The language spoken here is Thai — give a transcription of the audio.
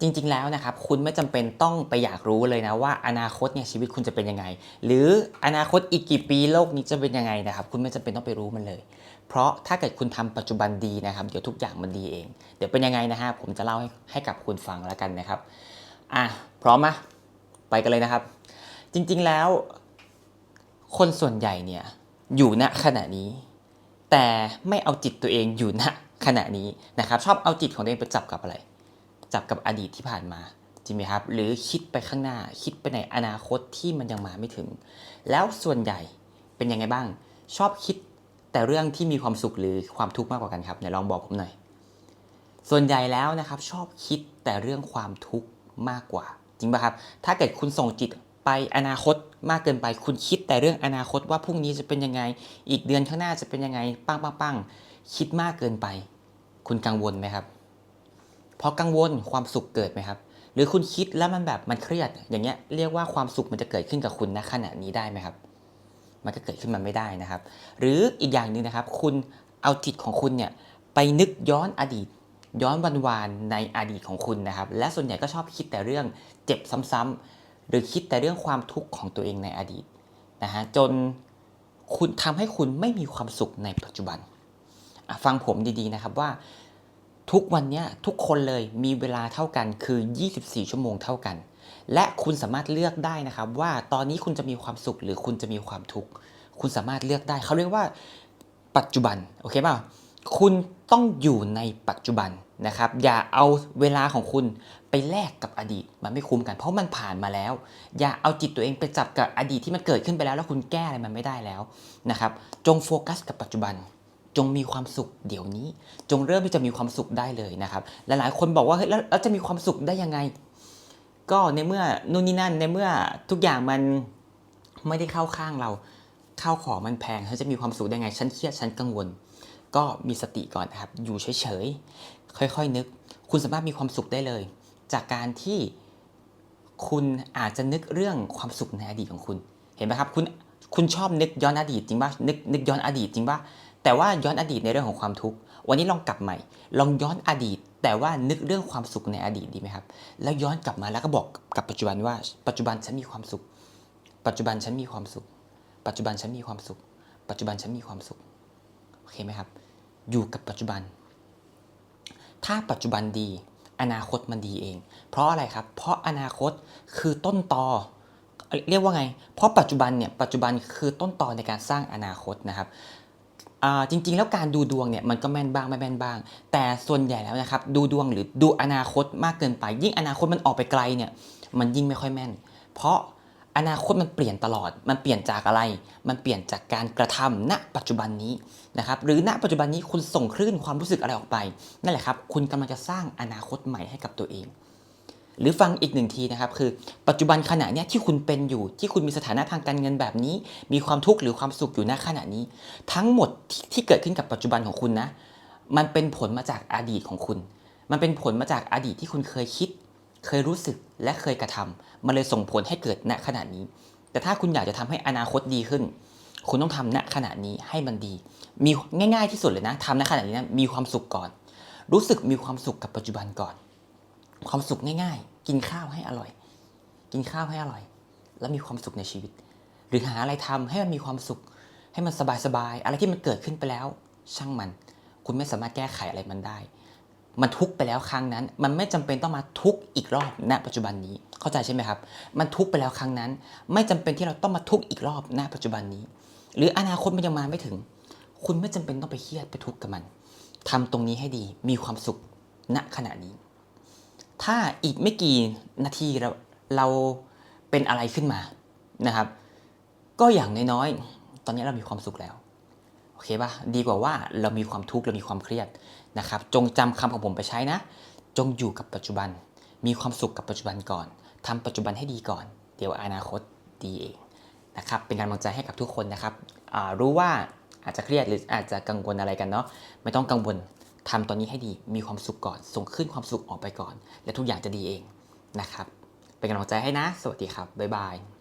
จริงๆแล้วนะครับคุณไม่จำเป็นต้องไปอยากรู้เลยนะว่าอนาคตเนี่ยชีวิตคุณจะเป็นยังไง หรืออนาคตอีกกี่ปีโลกนี้จะเป็นยังไงนะครับคุณไม่จำเป็นต้องไปรู้มันเลย เพราะถ้าเกิดคุณทำปัจจุบันดีนะครับเดี๋ยวทุกอย่างมันดีเอง เดี๋ยวเป็นยังไงนะฮะผมจะเล่าให้ให้กับคุณฟังแล้วกันนะครับอะพร้อมไหมไปกันเลยนะครับ จริงๆแล้ว คนส่วนใหญ่เนี่ยอยู่ณขณะนี้ แต่ไม่เอาจิตตัวเองอยู่ณขณะนี้นะครับ ชอบเอาจิตของตัวเองไปจับกับอะไร จับกับอดีตที่ผ่านมาจริงไหมครับ หรือคิดไปข้างหน้าคิดไปในอนาคตที่มันยังมาไม่ถึง แล้วส่วนใหญ่เป็นยังไงบ้าง ชอบคิดแต่เรื่องที่มีความสุขหรือความทุกข์มากกว่ากันครับไหนลองบอกผมหน่อย ส่วนใหญ่แล้วนะครับ ชอบคิดแต่เรื่องความทุกข์มากกว่า จริงป่ะครับ ถ้าเกิดคุณส่งจิตไปอนาคตมากเกินไป คุณคิดแต่เรื่องอนาคตว่าพรุ่งนี้จะเป็นยังไง อีกเดือนข้างหน้าจะเป็นยังไง ปังปังปังคิดมากเกินไป คุณกังวลไหมครับ พอกังวลความสุขเกิดไหมครับ หรือคุณคิดแล้วมันแบบมันเครียด อย่างเงี้ยเรียกว่าความสุขมันจะเกิดขึ้นกับคุณณขณะนี้ได้ไหมครับ มันก็เกิดขึ้นมาไม่ได้นะครับ หรืออีกอย่างหนึ่งนะครับ คุณเอาจิตของคุณเนี่ยไปนึกย้อนอดีต ย้อนวันวานในอดีตของคุณนะครับ และส่วนใหญ่ก็ชอบคิดแต่เรื่องเจ็บซ้ำๆหรือคิดแต่เรื่องความทุกข์ของตัวเองในอดีตนะฮะจนคุณทำให้คุณไม่มีความสุขในปัจจุบัน ฟังผมดีๆนะครับว่า ทุกวันนี้ทุกคนเลยมีเวลาเท่ากันคือ 24 ชั่วโมงเท่ากัน และคุณสามารถเลือกได้นะครับ ว่าตอนนี้คุณจะมีความสุขหรือคุณจะมีความทุกข์คุณสามารถเลือกได้เขาเรียกว่า ปัจจุบันโอเคเปล่าคุณต้องอยู่ในปัจจุบันนะครับ อย่าเอาเวลาของคุณไปแลกกับอดีต มันไม่คุ้มกัน เพราะมันผ่านมาแล้ว อย่าเอาจิตตัวเองไปจับกับอดีตที่มันเกิดขึ้นไปแล้ว แล้วคุณแก้อะไรมันไม่ได้แล้วนะครับ จงโฟกัสกับปัจจุบัน จงมีความสุขเดี๋ยวนี้ จงเริ่มที่จะมีความสุขได้เลยนะครับ หลายๆ คนบอกว่าเฮ้ยแล้วจะมีความสุขได้ยังไง ก็ในเมื่อนู่นนี่นั่นในเมื่อทุกอย่างมันไม่ได้เข้าข้างเราข้าวของมันแพงฉันจะมีความสุขได้ไงฉันเครียดฉันกังวล ก็มีสติก่อนนะครับ อยู่เฉยๆค่อยๆนึก คุณสามารถมีความสุขได้เลย จากการที่คุณอาจจะนึกเรื่องความสุขในอดีตของคุณ เห็นไหมครับ คุณคุณชอบนึกย้อนอดีตจริงป่ะนึกนึกย้อนอดีตจริงป่ะ แต่ว่าย้อนอดีตในเรื่องของความทุกข์ วันนี้ลองกลับใหม่ ลองย้อนอดีต แต่ว่านึกเรื่องความสุขในอดีตดีไหมครับ แล้วย้อนกลับมาแล้วก็บอกกับปัจจุบันว่า ปัจจุบันฉันมีความสุข ปัจจุบันฉันมีความสุข ปัจจุบันฉันมีความสุข ปัจจุบันฉันมีความสุข โอเคไหมครับ อยู่กับปัจจุบัน ถ้าปัจจุบันดี อนาคตมันดีเอง เพราะอะไรครับ เพราะอนาคตคือต้นตอเรียกว่าไง เพราะปัจจุบันเนี่ย ปัจจุบันคือต้นตอในการสร้างอนาคตนะครับ จริง ๆ แล้วการดูดวงเนี่ยมันก็แม่นบ้างไม่แม่นบ้าง แต่ส่วนใหญ่แล้วนะครับดูดวงหรือดูอนาคตมากเกินไป ยิ่งอนาคตมันออกไปไกลเนี่ยมันยิ่งไม่ค่อยแม่น เพราะอนาคตมันเปลี่ยนตลอด มันเปลี่ยนจากอะไร มันเปลี่ยนจากการกระทำณปัจจุบันนี้นะครับ หรือณปัจจุบันนี้คุณส่งคลื่นความรู้สึกอะไรออกไป นั่นแหละครับ คุณกำลังจะสร้างอนาคตใหม่ให้กับตัวเอง หรือฟังอีกหนึ่งทีนะครับคือปัจจุบันขณะเนี้ยที่คุณเป็นอยู่ ที่คุณมีสถานะทางการเงินแบบนี้ มีความทุกข์หรือความสุขอยู่ณขณะนี้ ทั้งหมดที่ที่เกิดขึ้นกับปัจจุบันของคุณนะมันเป็นผลมาจากอดีตของคุณ มันเป็นผลมาจากอดีตที่คุณเคยคิด เคยรู้สึกและเคยกระทำมันเลยส่งผลให้เกิดณขณะนี้ แต่ถ้าคุณอยากจะทำให้อนาคตดีขึ้น คุณต้องทำณขณะนี้ให้มันดี มีง่าย ๆที่สุดเลยนะทำณขณะนี้นะมีความสุขก่อน รู้สึกมีความสุขกับปัจจุบันก่อน ความสุขง่ายๆ กินข้าวให้อร่อย กินข้าวให้อร่อย แล้วมีความสุขในชีวิต หรือหาอะไรทำให้มันมีความสุข ให้มันสบายๆ อะไรที่มันเกิดขึ้นไปแล้ว ช่างมัน คุณไม่สามารถแก้ไขอะไรมันได้ มันทุกไปแล้วครั้งนั้น มันไม่จำเป็นต้องมาทุกอีกรอบณปัจจุบันนี้ เข้าใจใช่ไหมครับ มันทุกไปแล้วครั้งนั้น ไม่จำเป็นที่เราต้องมาทุกอีกรอบณปัจจุบันนี้ หรืออนาคตมันยังมาไม่ถึง คุณไม่จำเป็นต้องไปเครียดไปทุกข์กับมันทำตรงนี้ให้ดี มีความสุขณขณะนี้ ถ้าอีกไม่กี่นาทีเราเราเป็นอะไรขึ้นมานะครับ ก็อย่างน้อยๆ ตอนนี้เรามีความสุขแล้ว โอเคป่ะ ดีกว่าว่าเรามีความทุกข์เรามีความเครียดนะครับ จงจำคำของผมไปใช้นะ จงอยู่กับปัจจุบัน มีความสุขกับปัจจุบันก่อนทำปัจจุบันให้ดีก่อน เดี๋ยวอนาคตดีเองนะครับ เป็นกำลังใจให้กับทุกคนนะครับ รู้ว่าอาจจะเครียดหรืออาจจะกังวลอะไรกันเนาะ ไม่ต้องกังวล ทำตอนนี้ให้ดีมีความสุขก่อน ส่งขึ้นความสุขออกไปก่อน และทุกอย่างจะดีเองนะครับ เป็นกำลังใจให้นะ สวัสดีครับ บ๊ายบาย